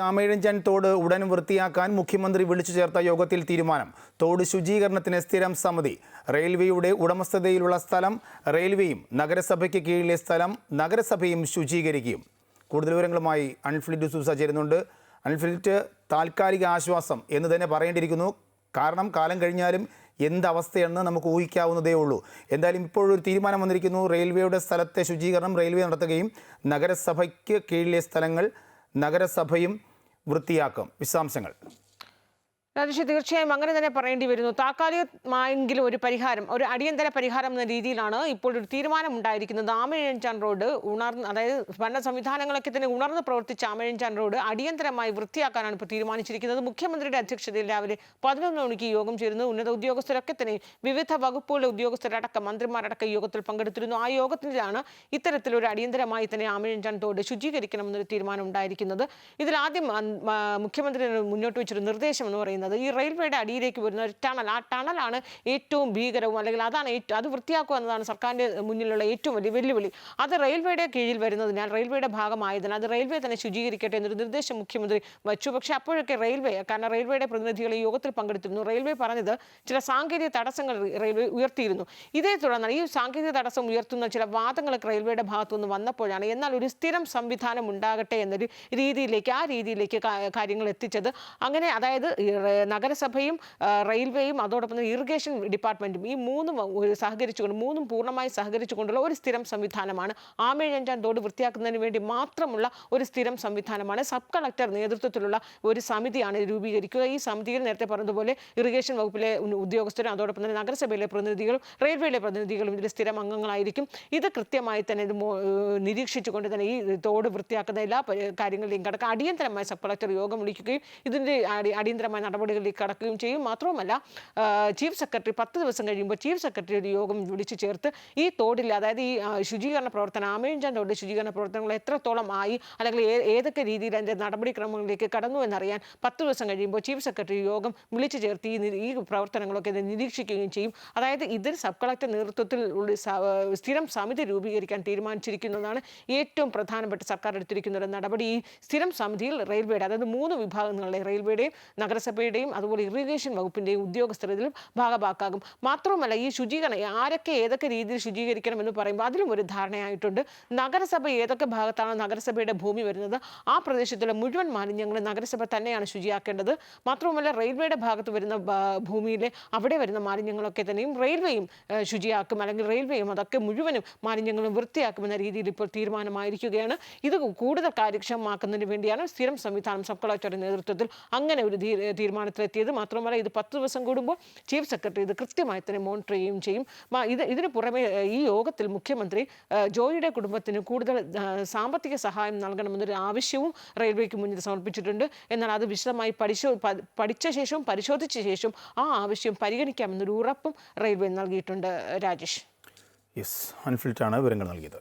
ആമേഴഞ്ചൻ തോട് ഉടൻ വൃത്തിയാക്കാൻ മുഖ്യമന്ത്രി വിളിച്ചു ചേർത്ത യോഗത്തിൽ തീരുമാനം. തോട് ശുചീകരണത്തിന് സ്ഥിരം സമിതി. റെയിൽവേയുടെ ഉടമസ്ഥതയിലുള്ള സ്ഥലം റെയിൽവേയും നഗരസഭയ്ക്ക് കീഴിലെ സ്ഥലം നഗരസഭയും ശുചീകരിക്കും. കൂടുതൽ വിവരങ്ങളുമായി അൺഫിലിറ്റ് സൂസ ചേരുന്നുണ്ട്. അൺഫിലിറ്റ് താൽക്കാലിക ആശ്വാസം എന്ന് തന്നെ പറയേണ്ടിയിരിക്കുന്നു. കാരണം കാലം കഴിഞ്ഞാലും എന്തവസ്ഥയെന്ന് നമുക്ക് ഊഹിക്കാവുന്നതേ ഉള്ളൂ. എന്തായാലും ഇപ്പോഴൊരു തീരുമാനം വന്നിരിക്കുന്നു. റെയിൽവേയുടെ സ്ഥലത്തെ ശുചീകരണം റെയിൽവേ നടത്തുകയും നഗരസഭയ്ക്ക് കീഴിലെ സ്ഥലങ്ങൾ നഗരസഭയും വൃത്തിയാക്കും. വിശദാംശങ്ങൾ. രാജേഷ് തീർച്ചയായും അങ്ങനെ തന്നെ പറയേണ്ടി വരുന്നു. താൽക്കാലികമായെങ്കിലും ഒരു പരിഹാരം ഒരു അടിയന്തര പരിഹാരം എന്ന രീതിയിലാണ് ഇപ്പോൾ ഒരു തീരുമാനം ഉണ്ടായിരിക്കുന്നത് ആമഴഞ്ചാൻ റോഡ് ഉണർന്ന് അതായത് ഭരണ സംവിധാനങ്ങളൊക്കെ തന്നെ ഉണർന്ന് പ്രവർത്തിച്ച ആമഴഞ്ചാൻ റോഡ് അടിയന്തരമായി വൃത്തിയാക്കാനാണ് ഇപ്പോൾ തീരുമാനിച്ചിരിക്കുന്നത്. മുഖ്യമന്ത്രിയുടെ അധ്യക്ഷതയിൽ രാവിലെ പതിനൊന്ന് മണിക്ക് യോഗം ചേരുന്നു. ഉന്നത ഉദ്യോഗസ്ഥരൊക്കെ തന്നെ വിവിധ വകുപ്പുകളിലെ ഉദ്യോഗസ്ഥരടക്കം മന്ത്രിമാരടക്കം യോഗത്തിൽ പങ്കെടുത്തിരുന്നു. ആ യോഗത്തിലാണ് ഇത്തരത്തിലൊരു അടിയന്തരമായി തന്നെ ആമഴഞ്ചാൻ തോട് ശുചീകരിക്കണമെന്നൊരു തീരുമാനം ഉണ്ടായിരിക്കുന്നത്. ഇതിൽ ആദ്യം മുഖ്യമന്ത്രി മുന്നോട്ട് വെച്ചൊരു നിർദ്ദേശം എന്ന് പറയുന്നത് ഈ റെയിൽവേയുടെ അടിയിലേക്ക് വരുന്ന ഒരു ടണൽ ആ ടണലാണ് ഏറ്റവും ഭീകരവും അല്ലെങ്കിൽ അതാണ് ഏറ്റവും അത് വൃത്തിയാക്കുക എന്നതാണ് സർക്കാരിന്റെ മുന്നിലുള്ള ഏറ്റവും വലിയ വെല്ലുവിളി. അത് റെയിൽവേയുടെ കീഴിൽ വരുന്നതിനാൽ റെയിൽവേയുടെ ഭാഗമായതിനാൽ അത് റെയിൽവേ തന്നെ ശുചീകരിക്കട്ടെ എന്നൊരു നിർദ്ദേശം മുഖ്യമന്ത്രി വച്ചു. പക്ഷേ അപ്പോഴൊക്കെ റെയിൽവേ കാരണം റെയിൽവേയുടെ പ്രതിനിധികൾ ഈ യോഗത്തിൽ പങ്കെടുത്തിരുന്നു. റെയിൽവേ പറഞ്ഞത് ചില സാങ്കേതിക തടസ്സങ്ങൾ റെയിൽവേ ഉയർത്തിയിരുന്നു. ഇതേ തുടർന്നാണ് ഈ സാങ്കേതിക തടസ്സം ഉയർത്തുന്ന ചില വാദങ്ങളൊക്കെ റെയിൽവേയുടെ ഭാഗത്തുനിന്ന് വന്നപ്പോഴാണ് എന്നാൽ ഒരു സ്ഥിരം സംവിധാനം ഉണ്ടാകട്ടെ എന്നൊരു രീതിയിലേക്ക് ആ രീതിയിലേക്ക് കാര്യങ്ങൾ എത്തിച്ചത്. അങ്ങനെ അതായത് നഗരസഭയും റെയിൽവേയും അതോടൊപ്പം തന്നെ ഇറിഗേഷൻ ഡിപ്പാർട്ട്മെന്റും ഈ മൂന്നും സഹകരിച്ചുകൊണ്ട് മൂന്നും പൂർണമായി സഹകരിച്ചുകൊണ്ടുള്ള ഒരു സ്ഥിരം സംവിധാനമാണ് ആമേഴഞ്ചാൻ തോട് വൃത്തിയാക്കുന്നതിന് വേണ്ടി മാത്രമുള്ള ഒരു സ്ഥിരം സംവിധാനമാണ്. സബ് കളക്ടർ നേതൃത്വത്തിലുള്ള ഒരു സമിതിയാണ് രൂപീകരിക്കുക. ഈ സമിതിയിൽ നേരത്തെ പറഞ്ഞതുപോലെ ഇറിഗേഷൻ വകുപ്പിലെ ഉദ്യോഗസ്ഥരും അതോടൊപ്പം തന്നെ നഗരസഭയിലെ പ്രതിനിധികളും റെയിൽവേയിലെ പ്രതിനിധികളും ഇതിൽ സ്ഥിരം അംഗങ്ങളായിരിക്കും. ഇത് കൃത്യമായി തന്നെ നിരീക്ഷിച്ചുകൊണ്ട് തന്നെ ഈ തോട് വൃത്തിയാക്കുന്ന എല്ലാ കാര്യങ്ങളിലേയും കടക്കുക അടിയന്തരമായി സബ് കളക്ടർ യോഗം വിളിക്കുകയും ഇതിന്റെ അടിയന്തരമായ അടിയന്തരമായ നടപടികളിലേക്ക് കടക്കുകയും ചെയ്യും. മാത്രവുമല്ല ചീഫ് സെക്രട്ടറി പത്ത് ദിവസം കഴിയുമ്പോൾ ചീഫ് സെക്രട്ടറി ഒരു യോഗം വിളിച്ചു ചേർത്ത് ഈ തോടിൽ അതായത് ഈ ശുചീകരണ പ്രവർത്തനം ആമേഞ്ചാൻ തോട് ശുചീകരണ പ്രവർത്തനങ്ങൾ എത്രത്തോളം ആയി അല്ലെങ്കിൽ ഏതൊക്കെ രീതിയിൽ അതിന്റെ നടപടിക്രമങ്ങളിലേക്ക് കടന്നു എന്നറിയാൻ പത്ത് ദിവസം കഴിയുമ്പോൾ ചീഫ് സെക്രട്ടറി യോഗം വിളിച്ചു ചേർത്ത് ഈ ഈ പ്രവർത്തനങ്ങളൊക്കെ നിരീക്ഷിക്കുകയും ചെയ്യും. അതായത് ഇതിൽ സബ് കളക്ടർ നേതൃത്വത്തിൽ സ്ഥിരം സമിതി രൂപീകരിക്കാൻ തീരുമാനിച്ചിരിക്കുന്നതാണ് ഏറ്റവും പ്രധാനപ്പെട്ട സർക്കാർ എടുത്തിരിക്കുന്ന ഒരു നടപടി. ഈ സ്ഥിരം സമിതിയിൽ റെയിൽവേയുടെ അതായത് മൂന്ന് വിഭാഗങ്ങളിലെ റെയിൽവേയുടെയും നഗരസഭയുടെയും അതുപോലെ ഇറിഗേഷൻ വകുപ്പിന്റെയും ഉദ്യോഗസ്ഥർ ഇതിൽ ഭാഗഭാക്കാകും. മാത്രവുമല്ല ഈ ശുചീകരണം ആരൊക്കെ ഏതൊക്കെ രീതിയിൽ ശുചീകരിക്കണം എന്ന് പറയുമ്പോൾ അതിലും ഒരു ധാരണയായിട്ടുണ്ട്. നഗരസഭ ഏതൊക്കെ ഭാഗത്താണ് നഗരസഭയുടെ ഭൂമി വരുന്നത്? ആ പ്രദേശത്തുള്ള മുഴുവൻ മാലിന്യങ്ങളും നഗരസഭ തന്നെയാണ് ശുചിയാക്കേണ്ടത്. മാത്രവുമല്ല റെയിൽവേയുടെ ഭാഗത്ത് വരുന്ന ഭൂമിയിലെ അവിടെ വരുന്ന മാലിന്യങ്ങളൊക്കെ തന്നെയും റെയിൽവേയും ശുചിയാക്കും. അല്ലെങ്കിൽ റെയിൽവേയും അതൊക്കെ മുഴുവനും മാലിന്യങ്ങളും വൃത്തിയാക്കുമെന്ന രീതിയിൽ ഇപ്പോൾ തീരുമാനമായിരിക്കുകയാണ്. ഇത് കൂടുതൽ കാര്യക്ഷമമാക്കുന്നതിന് വേണ്ടിയാണ് സ്ഥിരം സംവിധാനം സബ് കളക്ടറുടെ നേതൃത്വത്തിൽ അങ്ങനെ ഒരു തീ- തീരുമാനത്തിലെത്തിയത്. മാത്രമല്ല ഇത് പത്ത് ദിവസം കൂടുമ്പോൾ ചീഫ് സെക്രട്ടറി ഇത് കൃത്യമായി തന്നെ മോണിറ്റർ ചെയ്യുകയും ചെയ്യും. ഇത് ഇതിന് പുറമെ ഈ യോഗത്തിൽ മുഖ്യമന്ത്രി ജോയിയുടെ കുടുംബത്തിന് കൂടുതൽ സാമ്പത്തിക സഹായം നൽകണമെന്നൊരു ആവശ്യവും റെയിൽവേക്ക് മുന്നിൽ സമർപ്പിച്ചിട്ടുണ്ട്. എന്നാൽ അത് വിശദമായി പരിശോ പഠിച്ച ശേഷവും പരിശോധിച്ച ശേഷവും ആ ആവശ്യം പരിഗണിക്കാമെന്നൊരു ഉറപ്പും റെയിൽവേ നൽകിയിട്ടുണ്ട് രാജേഷ്. യെസ് അൺഫിൽറ്റാണ് വിവരങ്ങൾ നൽകിയത്.